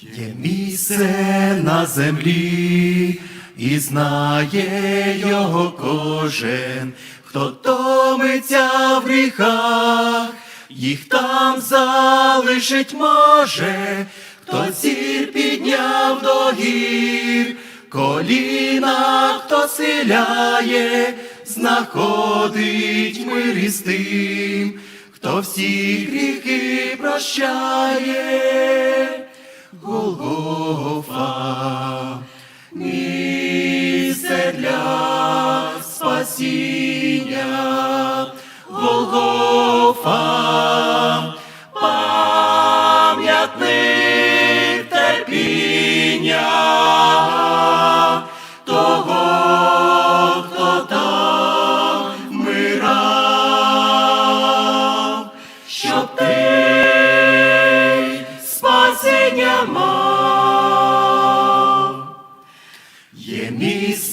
Є місце на землі, і знає його кожен, хто томиться в гріхах, їх там залишить може, хто зір підняв до гір, коліна, хто силяє, знаходить мир із тим, хто всі гріхи прощає. Голгофа, місце для спасіння, Голгофа, пам'ятник терпіння, того, хто там вмирав, щоб ти спасіння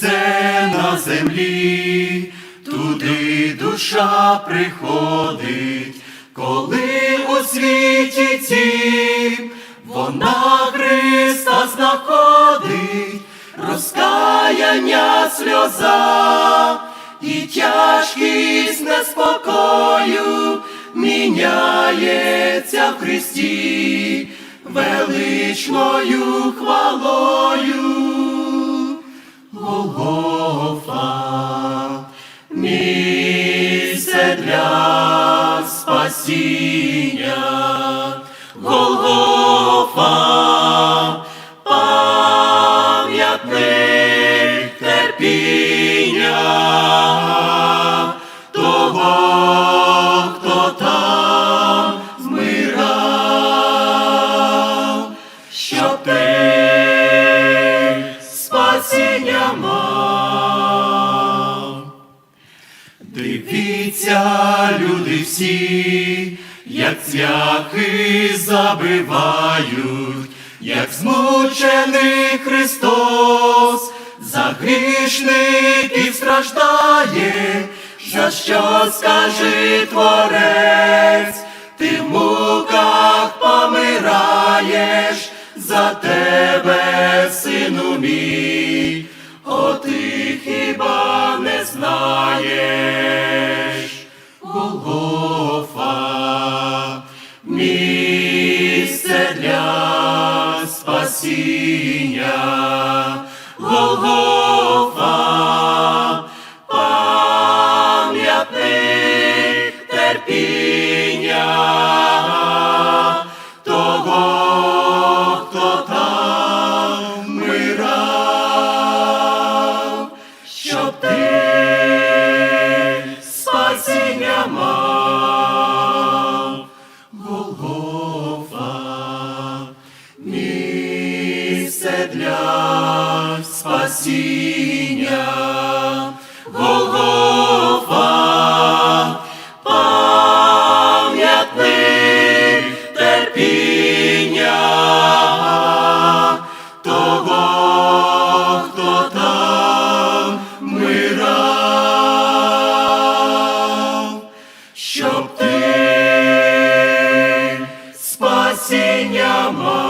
місце на землі, туди душа приходить, коли у світі цім вона Христа знаходить, розкаяння сльоза і тяжкість неспокою міняється в Христі величною хвалою. Голгофа, місце для спасіння, Голгофа, пам'ятник терпіння, спасіння мав. Дивіться, люди всі, як цвяхи забивають, як змучений Христос, за грішників страждає, за що скажи творець, ти в муках помираєш, за тебе, сину мій, хіба не знаєш, Голгофа, місце для спасіння, Голгофа, для спасіння, Голгофа, пам'ятник терпіння того, хто там мирав, щоб ти спасіння мав.